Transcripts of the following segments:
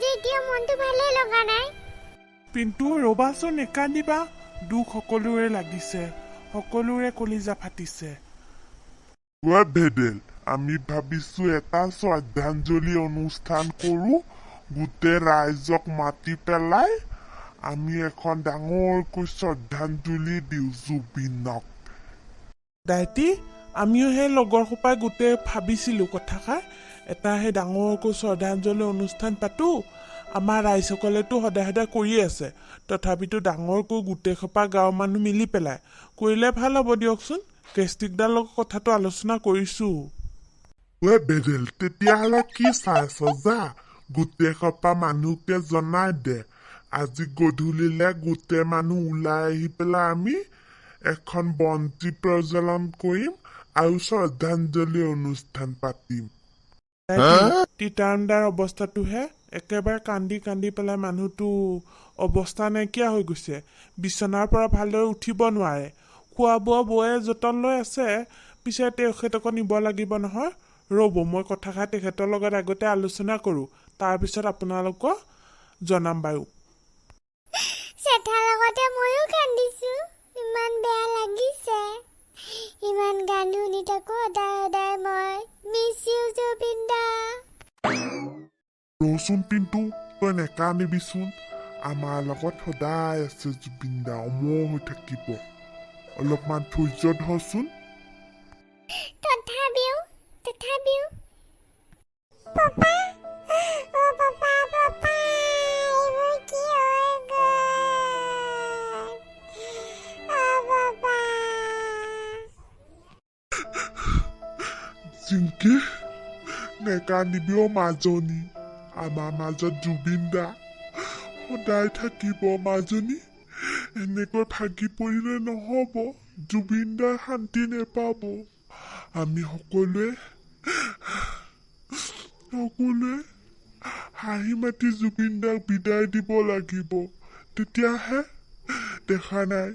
যে এতিয়া মনটো ভালেই লগা নাই? পিন্টু ৰবাচোন নেকান্দিবা। দুখ সকলোৰে লাগিছে। সকলোৰে কলিজা ফাটিছে। ৱে ভেদেল আমি ভাবিছো এটা শ্ৰদ্ধাঞ্জলি অনুষ্ঠান কৰো। গোটেই ৰাইজক মাতি পেলাই আমি এখন ডাঙৰকৈ শ্ৰদ্ধাঞ্জলি দিওঁ জুবিনক। দাইটি আমিও সেই লগৰ সোপাই গোটেই ভাবিছিলোঁ কথাষাৰ। এটা সেই ডাঙৰকৈ শ্ৰদ্ধাঞ্জলি অনুষ্ঠান পাতোঁ। আমাৰ ৰাইজসকলেতো সদায় সদায় কৰিয়ে আছে। তথাপিতো ডাঙৰকৈ গোটেই সোপা গাঁৱৰ মানুহ মিলি পেলাই। কৰিলে ভাল হ'ব দিয়কচোন। গেষ্টিকদাৰ লগত কথাটো আলোচনা কৰিছোঁ। ৱে ভেদেল তেতিয়াহ'লে কি চাইছ যা? গোটেই সোপা মানুহকে জনাই দে। আজি গধূলিলে গোটেই মানুহ ওলাই আহি পেলাই আমি এখন বন্তি প্ৰজ্বলন কৰিম আৰু শ্ৰদ্ধাঞ্জলি অনুষ্ঠান পাতিম। তিতানদাৰ অৱস্থাটোহে একেবাৰে কান্দি কান্দি পেলাই মানুহটো অৱস্থা নাইকিয়া হৈ গৈছে। বিচনাৰ পৰা ভালদৰে উঠিব নোৱাৰে। খোৱা বোৱা বৌয়ে যতন লৈ আছে পিছে তেখেতকো নিব লাগিব নহয়? ৰ'ব মই কথাষাৰ তেখেতৰ লগত আগতে আলোচনা কৰোঁ। তাৰপিছত আপোনালোকক জনাম বাৰু। চেঠাৰ লগতে ময়ো কান্দিছো। ইমান বেয়া লাগিছে। ইমান গান শুনি থাকো সদায় সদায় মই মিছ ইউ জুবিন দা ৰচোন পিন্টু তই নেকান্দিবিচোন আমাৰ লগত সদায় আছে জুবিন দা অমৰ হৈ থাকিব অলপমান ধৈৰ্য ধৰচোন তথাপিও তথাপিও পাপা অ পাপা পাপা এইবোৰ কি হৈ গ'ল অ পাপা জিংকি অ মাজনী আমাৰ মাজত জুবিন দা সদায় থাকিব মাজনী এনেকৈ ভাগি পৰিলে নহ'ব জুবিন দাই শান্তি নেপাব আমি সকলোৱে সকলোৱে হাঁহি মাতি জুবিন দাক বিদায় দিব লাগিব তেতিয়াহে দেখা নাই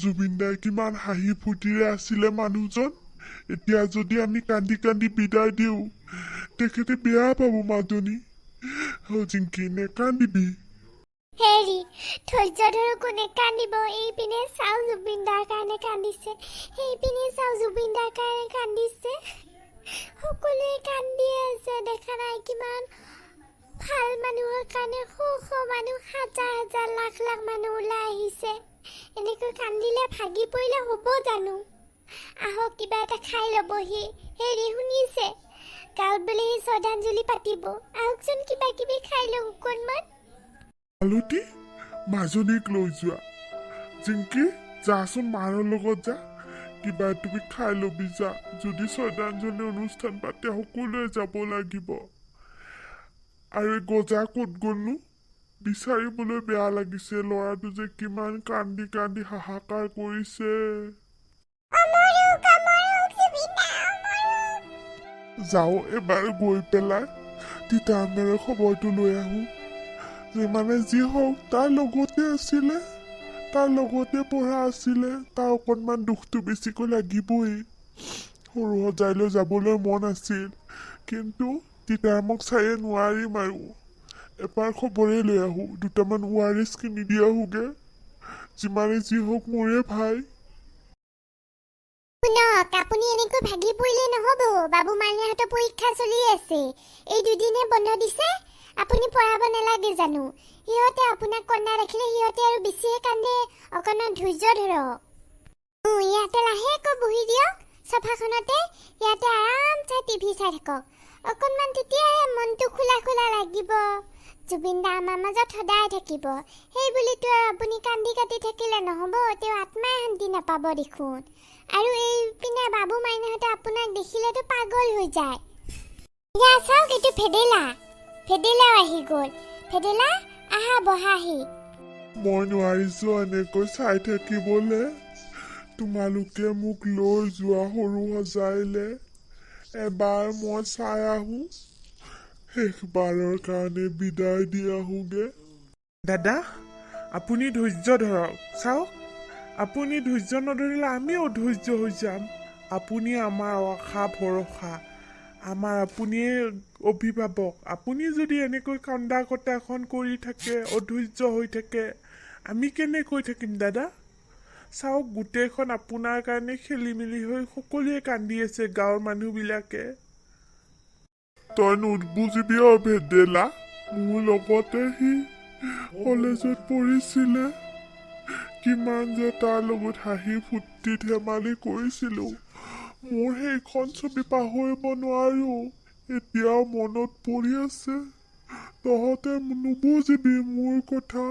জুবিন দাই কিমান হাঁহি ফূৰ্তিৰে আছিলে মানুহজন এতিয়া যদি আমি কান্দি কান্দি বিদায় দিওঁ তেখেতে বেয়া পাব মাজনী নেকান্দিবি। হেৰি ধৈৰ্য ধৰো কোনে কান্দিব? এইপিনে চাওঁ কাৰণে কান্দিছে। সেইপিনে চাওঁ কাৰণে কান্দিছে। সকলোৱে কান্দি আছে দেখা নাই কিমান ভাল মানুহৰ কাৰণে। শ শ মানুহ হাজাৰ হাজাৰ লাখ লাখ মানুহ ওলাই আহিছে। এনেকৈ কান্দিলে ভাগি পৰিলে হ'ব জানো? আহক কিবা এটা খাই ল'বহি। হেৰি শুনিছে? গাঁৱত বোলে সি শ্ৰদ্ধাঞ্জলি পাতিব। আহকচোন কিবা কিবি খাই লওঁ অকণমান। আলতী মাজনীক লৈ যোৱা। জিংকি যাচোন মাৰৰ লগত যা। কিবা তুমি খাই ল'বি যা। যদি শ্ৰদ্ধাঞ্জলি অনুষ্ঠান পাতে সকলোৱে যাব লাগিব। আৰু গজা ক'ত গ'লনো? বিচাৰিবলৈ বেয়া লাগিছে। ল'ৰাটো যে কিমান কান্দি কান্দি হাহাকাৰ কৰিছে। যাওঁ এবাৰ গৈ পেলাই তিতামেৰে খবৰটো লৈ আহোঁ। যিমানে যি হওক তাৰ লগতে আছিলে তাৰ লগতে পঢ়া আছিলে তাৰ অকণমান দুখটো বেছিকৈ লাগিবই। সৰু সজাইলৈ যাবলৈ মন আছিল কিন্তু তিতাৰ মোক চায়ে নোৱাৰিম আৰু। এবাৰ খবৰে লৈ আহোঁ দুটামান এছ কিনি দি আহোঁগৈ। যিমানে যি হওক মোৰে ভাই। শুনক আপুনি এনেকৈ ভাগি পৰিলে নহ'ব। বাবু মাইনাহঁতৰ পৰীক্ষা চলি আছে। এই দুদিনে বন্ধ দিছে। আপুনি পঢ়াব নালাগে জানো। সিহঁতে আপোনাক কন্দা দেখিলে সিহঁতে আৰু বেছিহে কান্দে। অকণমান ধৈৰ্য ধৰক। ইয়াতে লাহেকৈ বহি দিয়ক। চফাখনতে ইয়াতে আৰামছে টিভি চাই থাকক। অকণমান তেতিয়াহে মনটো খোলা খোলা লাগিব। জুবিন দা আমাৰ মাজত সদায় থাকিব। সেই বুলিতো আৰু আপুনি কান্দি কাটি থাকিলে নহ'ব। তেওঁ আত্মাই শান্তি নাপাব দেখোন। আৰু এইপিনে বাবু মাইনাহঁতে আপোনাক দেখিলেতো পাগল হৈ যায়। এয়া চাওক এইটো ভেদেলা। ভেদেলাও আহি গ'ল। ভেদেলা আহা বহাহি। মই নোৱাৰিছোঁ এনেকৈ চাই থাকিবলৈ। তোমালোকে মোক লৈ যোৱা সৰু সজাইলে। এবাৰ মই চাই আহোঁ। শেষবাৰৰ কাৰণে বিদায় দি আহোঁগৈ। দাদা আপুনি ধৈৰ্য ধৰক। চাওক। আপুনি ধৈৰ্য নধৰিলে আমিও অধৈৰ্য হৈ যাম। আপুনি আমাৰ আশা ভৰসা আমাৰ আপুনিয়ে অভিভাৱক। আপুনি যদি এনেকৈ কন্দা কটাখন কৰি থাকে অধৈৰ্য হৈ থাকে আমি কেনেকৈ থাকিম দাদা? চাওক গোটেইখন আপোনাৰ কাৰণে খেলি মেলি হৈ সকলোৱে কান্দি আছে গাঁৱৰ মানুহবিলাকে। তই নুবুজিবি অ ভেদেলা। মোৰ লগতে সি কলেজত পঢ়িছিলে। কিমান যে তাৰ লগত হাঁহি ফূৰ্তি ধেমালি কৰিছিলো। মোৰ সেইখন ছবি পাহৰিব নোৱাৰো। এতিয়াও মনত পৰি আছে। তহঁতে নুবুজিবি মোৰ কথা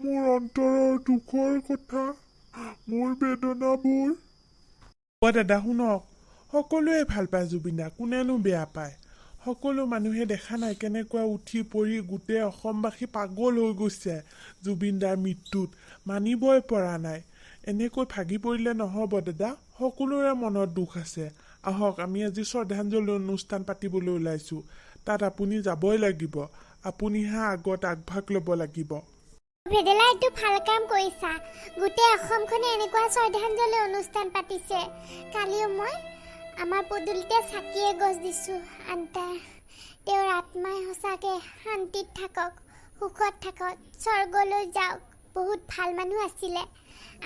মোৰ অন্তৰৰ দুখৰ কথা মোৰ বেদনাবোৰ। দাদা শুনক। সকলোৱে ভাল পায় জুবিনদা কোনেনো বেয়া পায়? সকলো মানুহে দেখা নাই কেনেকুৱা উঠি পৰি গোটেই অসমবাসী পাগল হৈ গৈছে জুবিনদাৰ মৃত্যুত। মানিবই পৰা নাই। এনেকৈ ভাগি পৰিলে নহ'ব দাদা। সকলোৰে মনত দুখ আছে। আহক আমি আজি শ্ৰদ্ধাঞ্জলি অনুষ্ঠান পাতিবলৈ ওলাইছোঁ। তাত আপুনি যাবই লাগিব। আপুনিহে আগত আগভাগ ল'ব লাগিব। ভেদেলা এইটো ভাল কাম কৰিছা। গোটেই অসমখনে এনেকুৱা শ্ৰদ্ধাঞ্জলি অনুষ্ঠান পাতিছে। কালিও মই আমাৰ পদূলিতে চাকি এগছ দিছোঁ। আনতা তেওঁৰ আত্মাই সঁচাকৈ শান্তিত থাকক সুখত থাকক স্বৰ্গলৈ যাওক। বহুত ভাল মানুহ আছিলে।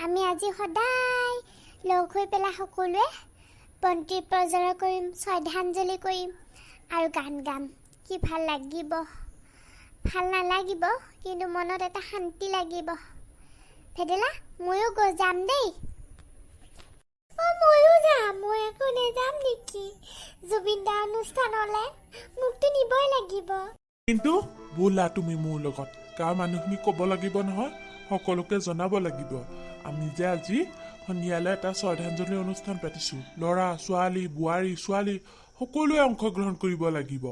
আমি আজি সদায় লগ হৈ পেলাই সকলোৱে বন্তি প্ৰজ্বলন কৰিম শ্ৰদ্ধাঞ্জলি কৰিম আৰু গান গাম। কি ভাল লাগিব। ভাল নালাগিব কিন্তু মনত এটা শান্তি লাগিব। ভেদেলা ময়ো গৈ যাম দেই। অ ময়ো যাম মই আকৌ নেযাম নেকি জুবিন দা অনুষ্ঠানলৈ মোকতো নিবই লাগিব কিন্তু ব'লা তুমি মোৰ লগত গাঁৱৰ মানুহখিনিক ক'ব লাগিব নহয় সকলোকে জনাব লাগিব। আমি যে আজি সন্ধিয়ালৈ এটা শ্ৰদ্ধাঞ্জলি অনুষ্ঠান পাতিছোঁ। ল'ৰা ছোৱালী বোৱাৰী ছোৱালী সকলোৱে অংশগ্ৰহণ কৰিব লাগিব।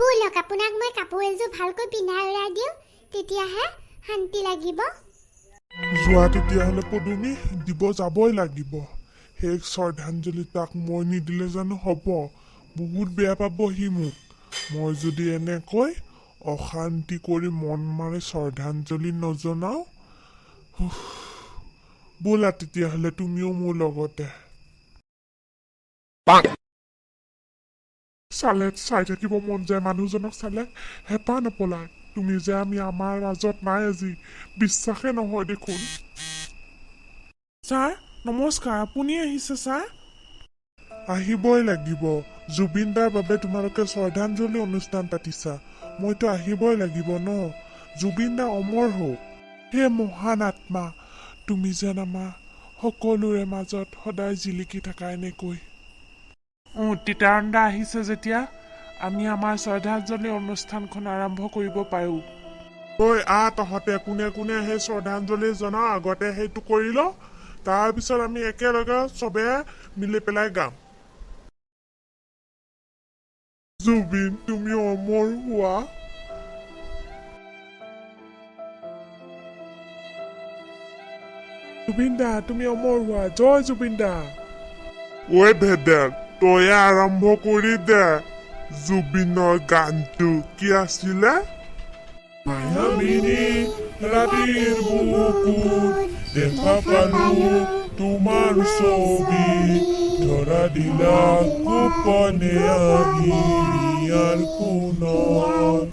ব'লক আপোনাক মই কাপোৰ এযোৰ ভালকৈ পিন্ধাই উৰাই দিওঁ তেতিয়াহে শান্তি লাগিব। যোৱা তেতিয়াহ'লে পদুমী দিব যাবই লাগিব। সেই শ্ৰদ্ধাঞ্জলি তাক মই নিদিলে জানো হ'ব? বহুত বেয়া পাব সি মোক। মই যদি এনেকৈ অশান্তি কৰি মন মাৰি শ্ৰদ্ধাঞ্জলি নজনাওঁ? ব'লা তেতিয়াহ'লে তুমিও মোৰ লগতে। চালে চাই থাকিব মন যায় মানুহজনক চালে হেঁপাহ নপলায়। তুমি যে আমি আমাৰ মাজত নাই আজি বিশ্বাসে নহয় দেখোন। ছাৰ? নমস্কাৰ আপুনি আহিছে ছাৰ? আহিবই লাগিব। জুবিন দাৰ বাবে তোমালোকে শ্ৰদ্ধাঞ্জলি অনুষ্ঠান পাতিছা। মইতো আহিবই লাগিব ন? জুবিন দা অমৰ হওক। হে মহান আত্মা তুমি যেন আমাৰ সকলোৰে মাজত সদায় জিলিকি থাকা এনেকৈ। অঁ তিতাৰণ্ডা আহিছে যেতিয়া। আমি আমাৰ শ্ৰদ্ধাঞ্জলি অনুষ্ঠানখন আৰম্ভ কৰিব পাৰোঁ। ঐ আহ তহঁতে কোনে কোনে সেই শ্ৰদ্ধাঞ্জলি জনাও আগতে সেইটো কৰি ল। তাৰপিছত আমি একেলগে চবে মিলি পেলাই গাম। জুবিন তুমি অমৰ হোৱা। জুবিন দা তুমি অমৰ হোৱা। জয় জুবিন দা। ঐ ভেদেল তয়ে আৰম্ভ কৰি দে। জুবিনৰ গানটো কি আছিলে? মায়াবিনী ৰাতিৰ বুকুত দেখা পালো তোমাৰ ছবি ধৰা দিলা গোপনে আহি ইয়াৰ কোণত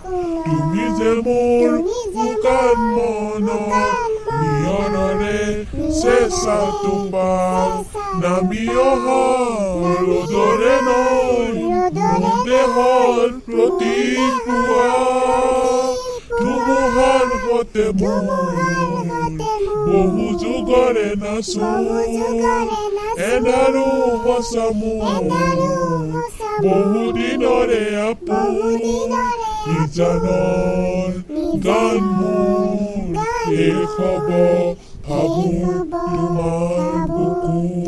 তুমি যে মোৰ শুকান মনত নিয়নৰে চেঁচা টোপাল নামি অহা ৰ'দৰে নৈ দেহৰ প্ৰতি পুৱা ধুমুহাৰ বহু যুগৰে নাচো এনাৰো সঁচা মোৰ বহু দিনৰে আপোন নিজানৰ গান মোৰ শেষ হ'ব ভাবো তোমাৰ বুকুত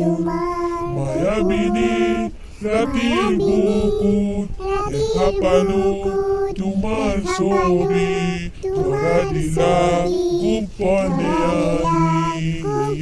মায়াবিনী ৰাতিৰ বুকুত দেখা পালো তোমাৰ ছবি ধৰা দিলা গোপনে আহি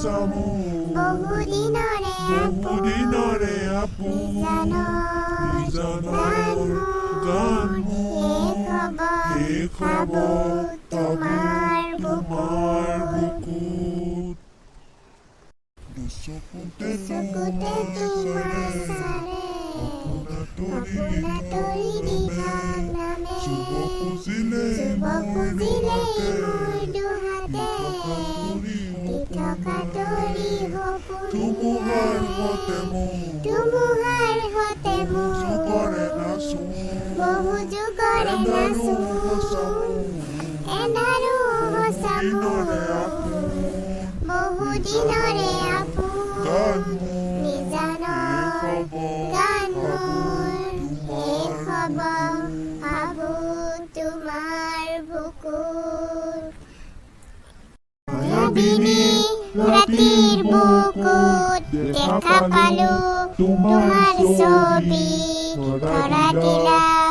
চমু বহুদিনরে বহুদিনরে আপু। জানোর গান হে খবর। তোমার তোমার বুকুত বহু যুগৰে এনাৰো নাচো সঁচামো এনাৰো সঁচামো দিনৰে আপোন বহু দিনৰে গান আপোন মোৰ নিজানৰ খবৰ গান মোৰ শেষ হ'ব ভাবো তোমাৰ বুকুত মায়াবিনী ৰাতিৰ বুকুত দেখা পালো তোমাৰ ছবি ধৰা দিলা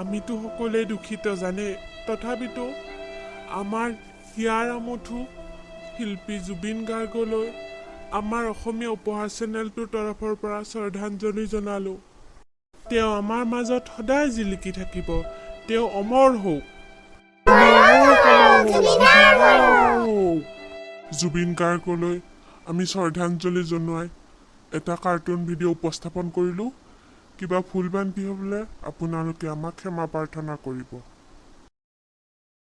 আমিতো সকলোৱে দুখিত জানে। তথাপিতো আমাৰ হিয়াৰ আমঠু শিল্পী জুবিন গাৰ্গলৈ আমাৰ অসমীয়া উপহাৰ চেনেলটোৰ তৰফৰ পৰা শ্ৰদ্ধাঞ্জলি জনালোঁ। তেওঁ আমাৰ মাজত সদায় জিলিকি থাকিব। তেওঁ অমৰ হওক। জুবিন গাৰ্গলৈ আমি শ্ৰদ্ধাঞ্জলি জনোৱাই এটা কাৰ্টুন ভিডিঅ' উপস্থাপন কৰিলোঁ। কিবা ভুল ভ্ৰান্তি হ'লে আপোনালোকে আমাক ক্ষমা প্ৰাৰ্থনা কৰিব।